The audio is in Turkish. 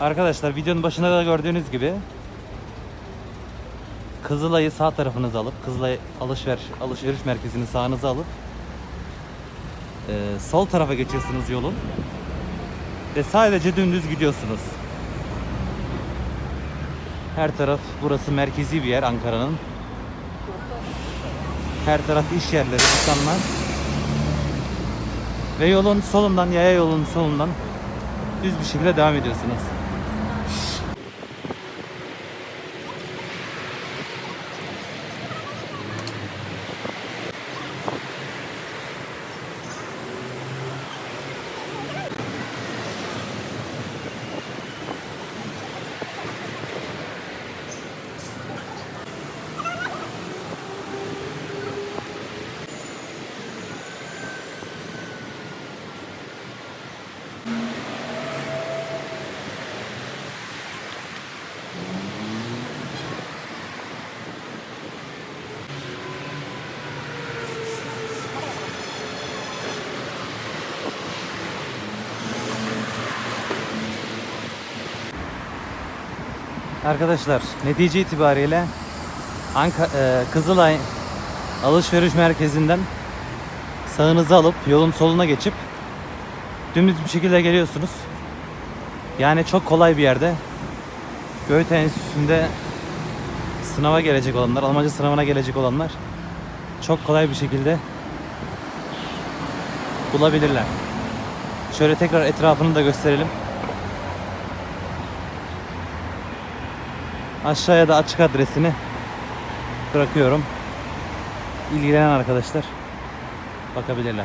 Arkadaşlar videonun başında da gördüğünüz gibi Kızılay'ı sağ tarafınıza alıp Kızılay alışveriş alışveriş merkezini sağınıza alıp e, sol tarafa geçiyorsunuz yolun ve sadece dümdüz gidiyorsunuz. Her taraf burası merkezi bir yer Ankara'nın. Her taraf iş yerleri, insanlar. Ve yolun solundan, yaya yolunun solundan düz bir şekilde devam ediyorsunuz. Arkadaşlar netice itibariyle Anka, e, Kızılay alışveriş merkezinden sağınızı alıp yolun soluna geçip dümdüz bir şekilde geliyorsunuz. Yani çok kolay bir yerde. Göğüt Enstitüsü'nde sınava gelecek olanlar, Almanca sınavına gelecek olanlar çok kolay bir şekilde bulabilirler. Şöyle tekrar etrafını da gösterelim. Aşağıya da açık adresini bırakıyorum. İlgilenen arkadaşlar bakabilirler.